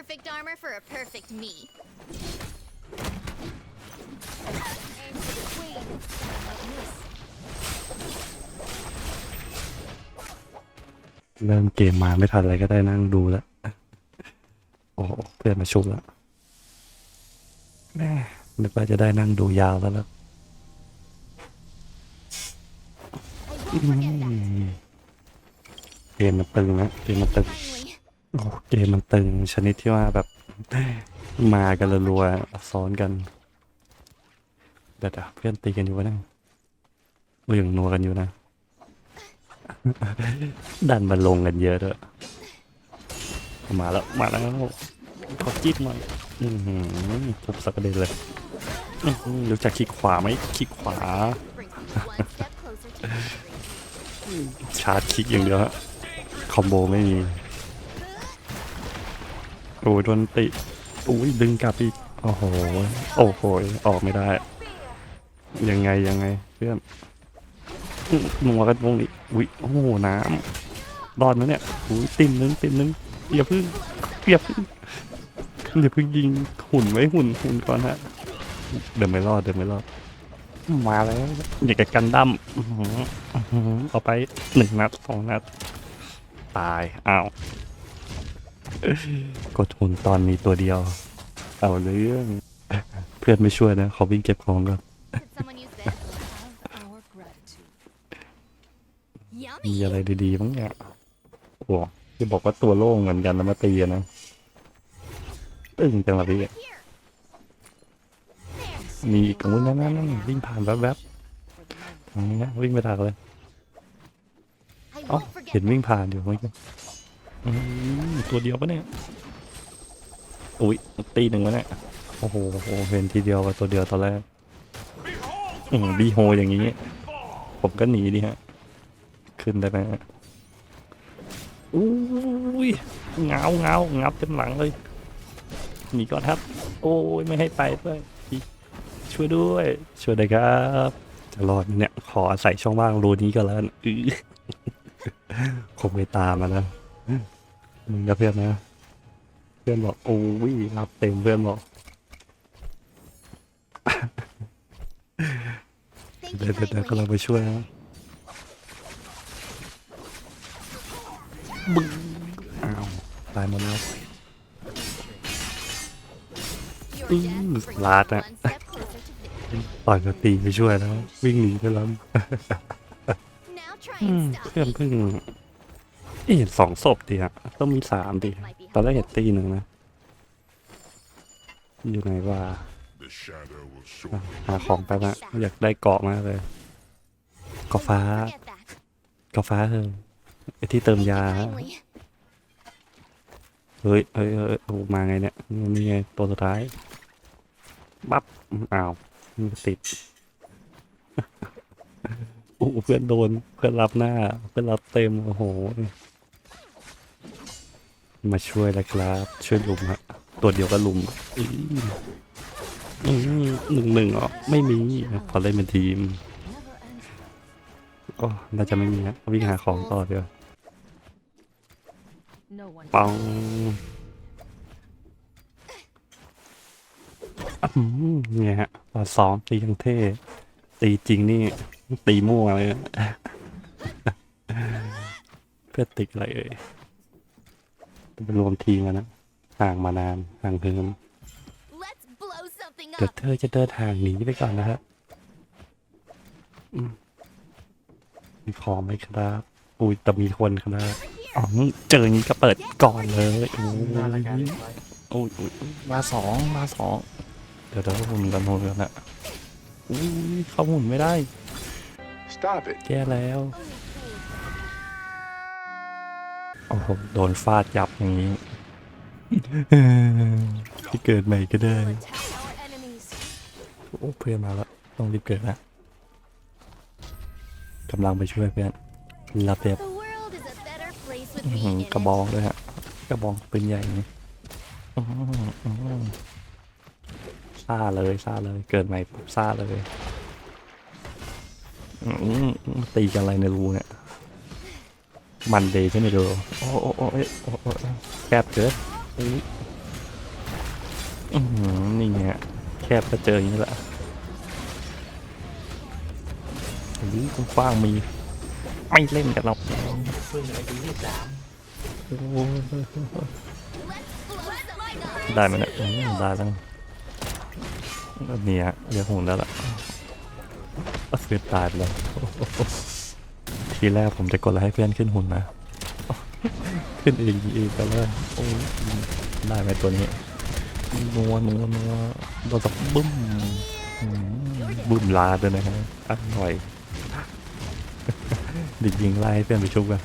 Perfect armor for a perfect me. Aim for the queen. Miss. เริ่มเกมมาไม่ทันอะไรก็ได้นั่งดูแล้ว โอ้โหเพื่อนมาชุบแล้วแม่นึกว่าจะได้นั่งดูยาวแล้วแล้ว I won't forget that. เกมมันตึงนะเกมมันตึง Finally. โอ้เกมมันตึงชนิดที่ว่าแบบ มากันรัวๆซ้อนกันเดี๋ยวเพื่อนตีกันอยู่วะนั่งเราอย่างนัวกันอยู่นะ ดันมาลงกันเยอะด้วยมาแล้ว มาแล้วขอจิ๊บหน่อยอือหือทุบสักประเด็นเลยรู้จักคลิกขวาไหมคลิกขวา ชาร์จคลิกอย่างเดียวฮะคอมโบไม่มี โอ้ยโดนติอุ้ยดึงกลับอีกโอ้โหโอ้โหออกไม่ได้ ยังไงยังไงเพื่อนหนัวกันวงนี้อุ้ยโอ้โหน้ำรอดไหมเนี่ยอุ้ยติ่มนึงติ่มนึงอย่าพึ่งอย่าพึ่งอย่าพึ่งยิงหุ่นไว้หุ่นหุ่นก่อนฮะเดินไม่รอดเดินไม่รอดมาแล้วอยากจะกันดั้มเอาไปหนึ่งนัดสองนัด ตายอ้าว กดหุ่นตอนมีตัวเดียว เอาเรื่องเพื่อนไม่ช่วยนะขอวิ่งเก็บของก่อน Could someone use this? Have our gratitude. มี Yummy. อะไรดีๆบ้างเนี่ยโอ้ที่บอกว่าตัวโล่งเหมือนกันแล้วมาตีอะนะตึงจังละพี่ Here. มีอีกตรงนั้นนั่นนั่นวิ่งผ่านแวบๆตรงนี้นะวิ่งไปทางเลย I เอ๋อ won't forget เห็น that. วิ่งผ่านอยู่เมื่อกี้ อืมตัวเดียวปะเนี่ยอุ้ยตีหนึ่งวะเนี่ยโอ้โหโอ้โหเห็นทีเดียวกับตัวเดียวตอนแรกอืมบีโฮอย่างนี้ ผมก็หนีดิฮะ ขึ้นได้ไหมฮะอุ้ยเงาเงางับเต็มหลังเลยหนีก่อนครับ โอ้ยไม่ให้ไปด้วยช่วยด้วย ช่วยด้วยครับ จะรอดไหมเนี่ย ขออาศัยช่องว่างรูนี้ก็แล้วกันอื้อคงไม่ตามมานะ มึงกับเพื่อนนะ เพื่อนบอกโอ้ยรับเต็มเพื่อนบอก Thank เดี๋ยว you เดี๋ยวเดี๋ยว kindly. กำลังไปช่วยนะบึ้งอ้าวตายหมดแล้ว Your Ooh, death brings me lát one ạ. step closer to victory. ต่อยมาตีไปช่วยแล้ว วิ่งหนีไปแล้ว Now try อืม and stop เพื่อน me. เพิ่ง เห็นสองศพดีอะต้องมีสามดิตอนแรกเห็นตีหนึ่งนะ อยู่ไหนว่า The shadow will อะหาของไปละอยากได้เกาะมากเลยเกาะฟ้าเกาะฟ้าเธอไอที่เติมยาเฮ้ยเฮ้ยเฮ้ยโอ้มาไงเนี่ยนี่ไงตัวสุดท้ายบับอ้าวติดโอ้เพื่อนโดนเพื่อนรับหน้า เพื่อนรับเต็มโอ้โห มาช่วยแล้วครับ ช่วยลุมฮะตัวเดียวก็ลุมอื้ออื้อหนึ่งหนึ่งอ๋อไม่มีพอเล่นเป็นทีมโอ้น่าจะไม่มีฮะวิ่งหาของต่อเดียวปังอืมเนี่ยฮะตอนซ้อมตียังเท่ ตีจริงนี่ ตีมั่วเลยอะเพื่อติกอะไรเอ่ย จะไปรวมทีมกันนะห่างมานานห่างเพิม Let's blow something เดี๋ยว up. เธอจะเดินทางหนีไปก่อนนะครับอืมมีของไหมครับอุ้ยแต่มีคนครับอ๋อเจออย่างนี้ก็เปิดก่อนเลยโอ้ยมาละกันโอ้ยโอ้ยมาสองมาสองเดี๋ยวเดี๋ยวหุ่นกันหุ่นกันอะอุ้ยเข้าหุ่นไม่ได้ Stop it. แก้แล้ว โอ้โหโดนฟาดยับอย่างนี้ ที่เกิดใหม่ก็ได้ attack our enemies. โอ้เพื่อนมาแล้ว ต้องรีบเกิดนะกำลังไปช่วยเพื่อนรับเรียบ The world is a better place with อื้อ me หือ in กระบ it. องด้วยฮะ กระบองปืนใหญ่นี่อื้อหืออื้อหือซ่าเลยซ่าเลย เกิดใหม่ปุ๊บซ่าเลยอื้อหือตีกันอะไรในรูเนี่ย มันเดย์ใช่ไหมดู โอ้โอ้โอ้เอ้ยโอ้โอ้แคบเกินอุ๊ยอือหือนี่ไงแคบก็เจออย่างนี้แหละหรือคุณฟ้างมี ไม่เล่นกันหรอกเพิ่งไอดีที่สามโอ้โห Let's blow something up. ได้ไหมเนี่ยอืมได้แล้วเนี่ยเรียกหุ่นแล้วล่ะก็เสือตายไปแล้ว ทีแรกผมจะกดแล้วให้เพื่อนขึ้นหุ่นนะ ขึ้นเองเองก็เลยโอ้ยได้ไหมตัวนี้นัวนัวนัวโดนสับบึ้มบึ้มลาด้วยนะฮะอร่อยดิยิงไล่ให้เพื่อนไปชุบกัน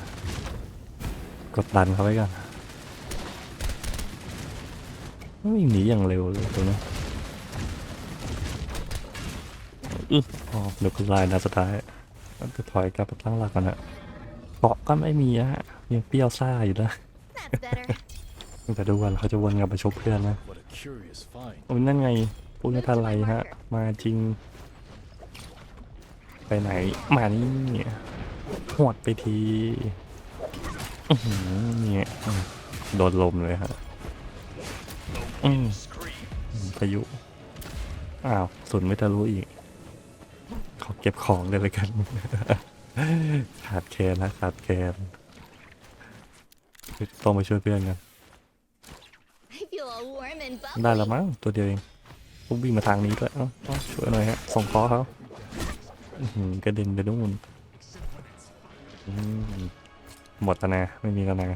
กดดันเขาไว้กันวิ่งหนีอย่างเร็วเลยตัวนี้อึ๊บอ๋อเดี๋ยวก็ไล่นะสุดท้าย จะถอยกลับไปตั้งหลักก่อนนะเกาะก็ไม่มีอะฮะยังเปรี้ยวซ่าอยู่นะ That's better. แต่ดูวันเขาจะวนกลับไปชกเพื่อนนะ What a curious find. โอ้ยนั่นไงพูดไม่ทันไรฮะ มาจริง ไปไหน มานี่หวดไปทีอื้อหือเนี่ยอืมโดนลมเลยฮะอืมอืมพายุ อ้าวสุนไม่ทะลุอีก ขอเก็บของเลยลยกันขาดแคลนนะขาดแคลนต้องไปช่วยเพื่อนกันได้แล้วมั้งตัวเดียวเองต้องวิ่งมาทางนี้ด้วยเอ้าช่วยหน่อยฮะส่งคอเขาอืกระเด็นไปนู่นหมดแล้วนะไม่มีแล้วนะ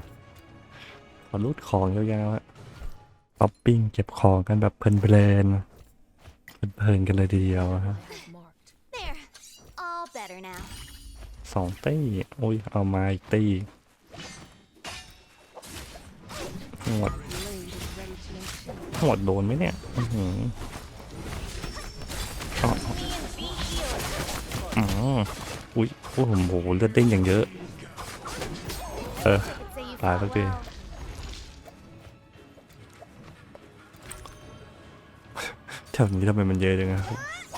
ขอรูดของยาวๆฮะป๊อปปิ้งเก็บของกันแบบเพลินเพลินๆเพลินๆกันเลยทีเดียวฮะ สองตี้โอ้ย เอามาอีกตีหมดหมดโดนไหมเนี่ยอื้อหืออออุ้ยโอ้โหเลือดเด้งอย่างเยอะ เออ Could say you Bye, fought okay. well. แถวนี้ทำไมมันเยอะจังอะ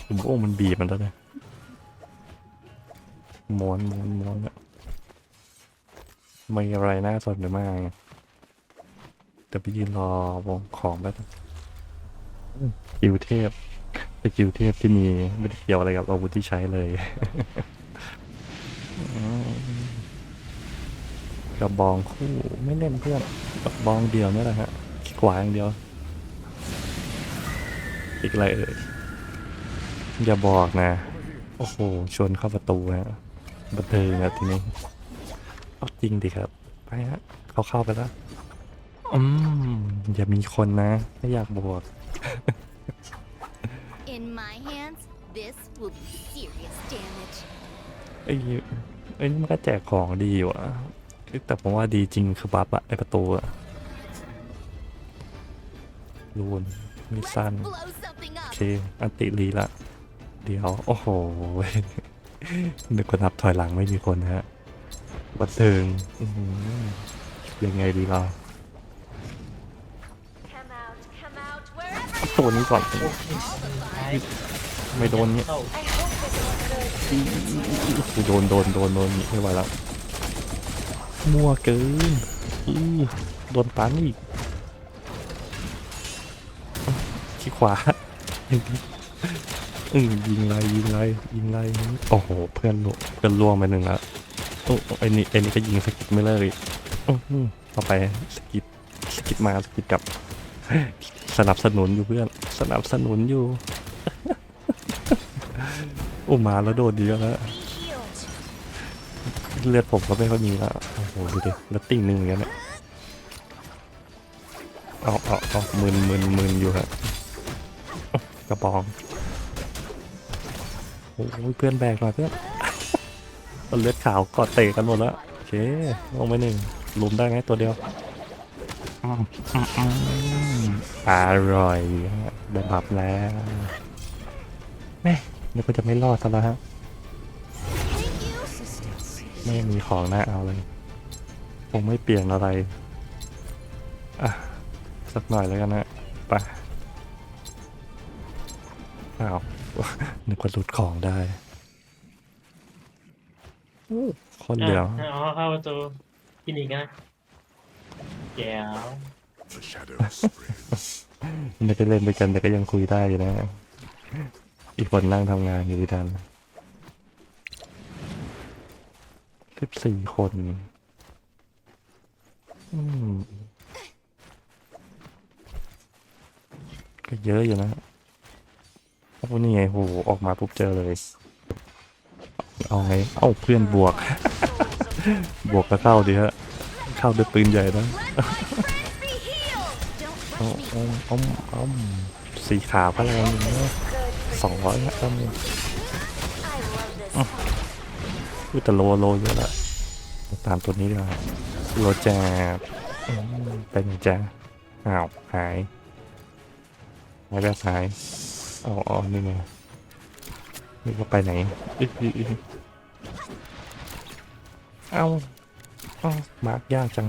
ผมโอ้มันบีบมันแล้วเนี่ย ม้วนม้วนม้วนอะไม่อะไรน่าสนเลยมากอะไปยืนรอวงของแป๊บนึงอืมกิวเทพเป็นกิวเทพที่มีไม่ได้เกี่ยวอะไรกับอาวุธที่ใช้เลยอืมกระบองคู่ไม่เล่นเพื่อนกระบองเดียวนี่แหละฮะขี้ขวาอย่างเดียว อีกอะไรเอ่ยอย่าบอกนะ โอ้โหชวนเข้าประตูฮะ บันเทิงนะทีนี้เอาจริงดิครับ ไปฮะเขาเข้าไปแล้วอืมอย่ามีคนนะ ไม่อยากบวก In my hands, this will be serious damage. ไอ้ไอ้นี่มันก็แจกของดีอยู่อะเอ้ยแต่ผมว่าดีจริงคือบัฟอะไอประตูอะรูนมี Let's สั้น blow something โอ up. เค อันติลีละ เดี๋ยว โอ้โห นึกว่านับถอยหลังไม่มีคนนะฮะบันเทิงอื้อหือยังไงดีเราตัวนี้ก่อนท้ายไม่โดนเนี่ยโดนโดนโดนโดนไม่ไหวแล้วมั่วเกินอื้อโดนตันอีกขี้ขวา อือยิงไรยิงไรยิงไรโอ้โห เพื่อนลเพื่อนล่วงไปหนึ่งล้วโอ้ไอ้นี่ไอ้นี่ก็ยิงสกิดไม่เลิกอีกอื้อหือเอาไปสกิดสกิดมาสกิดกลับ สนับสนุนอยู่เพื่อน สนับสนุนอยู่โอ้มาแล้วโดนดีแล้วเลือดผมก็ไม่ค่อยมีแล้วโอ้โหดูดิแล้วติ่งหนึ่งอย่างเงี้ยเนี่ยเอาเอาเอามึนมึนมึนอยู่ครับกระบอง โอ้เพื่อนแบกหน่อยเพื่อนเอาเลือดขาวกอดเตะกันหมดแล้วโอเคลงไปหนึ่งลุมได้ไหมตัวเดียวอร่อยได้บับแล้วแม่นึกว่าจะไม่รอดซะแล้วฮะไม่มีของน่าเอาเลยคงไม่เปลี่ยนอะไรอะสักหน่อยแล้วกันนะไปอ้าว นึกว่าหลุดของได้อู้คนเดียวอะอ๋อเข้าประตูคลินิกนะแก้ว The shadow spreads. ไม่ได้เล่นด้วยกันแต่ก็ยังคุยได้อยู่นะ อีกคนนั่งทำงานอยู่ที่ดันสิบสี่คนอืมก็เยอะอยู่นะ โอ้นี่ไงโหออกมาปุ๊บเจอเลย เอาไง เอ้าเพื่อนบวก บวกก็เข้าดีฮะ เข้าด้วยปืนใหญ่นะเอาเอาเอาเอาสีขาวก็แรงนะสองร้อยนะเอ้า I love this. พูดแต่โลโลเยอะละตามตัวนี้ดีกว่าโลแจกเป็นจ้าอ้าวหายหายแบบหาย อ๋ออ๋อนี่ไงนี่ว่าไปไหนอึ๊กอึ๊กเอาเอามาร์กยากจัง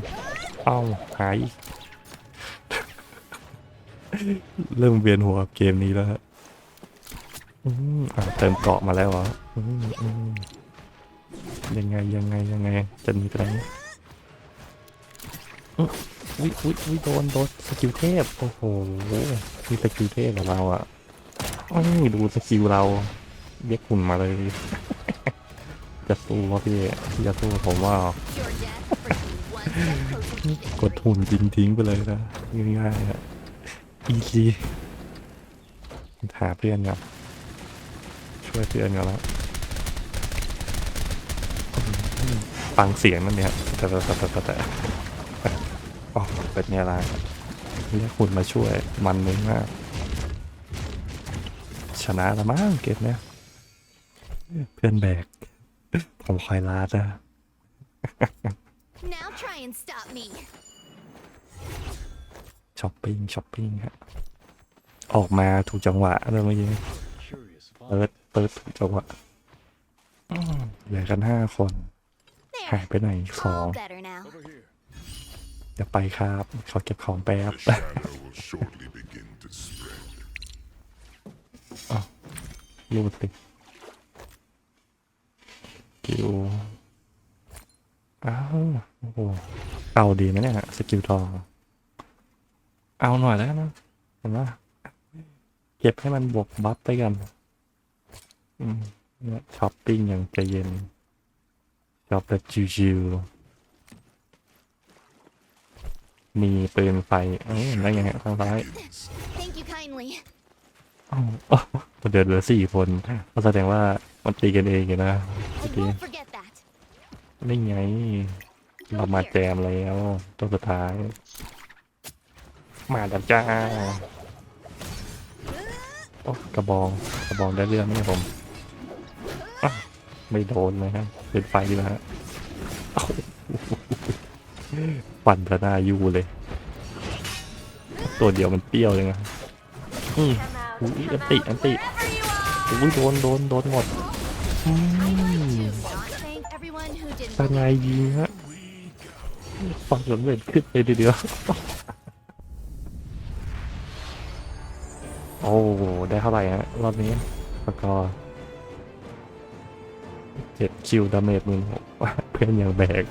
เอาหายอีก เริ่มเวียนหัวกับเกมนี้แล้วฮะอืมอ่าเติมเกาะมาแล้วเหรออืมอืมยังไงยังไงยังไง จะหนีไปไหนอุ๊ยอุ้ยอุ้ยอุ้ยโดนโดนสกิลเทพ โอ้โห มีสกิลเทพกับเราอะ อ้ยดูสกิลเราเรียกหุ่นมาเลย จะสู้วะพี่จะสู้ผมว่ากดหุ่นจริงทิ้งไปเลยนะง่ายๆอะอีซีหาเพื่อนครับช่วยเพื่อนกันแล้วฟังเสียงนั่นเนี่ยแต่แต่แต่แต่แต่อ๋อเป็นเนี่ยละเรียกหุ่นมาช่วยมันนึงมาก ชนะแล้วมั้งเกมเนี้ยเพื่อนแบกผมคอยลาดอะ Now try and stop me. ช้อปปิ้งช้อปปิ้งฮะออกมาถูกจังหวะเลยเมื่อกี้เปิดเปิดถูกจังหวะอืมเหลือกันห้าคน หาย There. ไปไหนอีกสอง All better now. เดี๋ยวไปครับขอเก็บของแป๊บ The shadow will shortly begin รูดสิกิวอ้าวโอ้โหเอาดีไหมเนี่ยสกิลทอง เอาหน่อยแล้วนะเห็นไหมเก็บให้มันบวกบัฟไปกันอืมเนี่ยช้อปปิ้งอย่างใจเย็นช้อปแบบชิวๆมีปืนไฟเอ้ยได้ไงฮะทางซ้าย Thank you kindly. อ้าวอ้าวเดือดเหลือสี่คนก็แสดงว่ามันตีกันเองอยู่นะ I Okay. won't forget that. นี่ไง เรามาแจมแล้วตัวสุดท้าย มาดับจ้าโอ้กระบองกระบองได้เรื่องไหมเนี่ยผมอ้าวไม่โดนเลยฮะเป็นไฟดีแล้วฮะอ้าวปั่นพระหนายูเลย ตัวเดียวมันเปรี้ยวเลยนะ อุ้ยอันติอันติอุ้ยโดนโดนโดนหมดอืม Not thank everyone who did เป็นไงฮะฟังสำเร็จขึ้นไปทีเดียวโอ้ได้เท่าไหร่ฮะรอบนี้สกอร์เจ็ดคิวดาเมจมึงเพื่อนอย่างแบก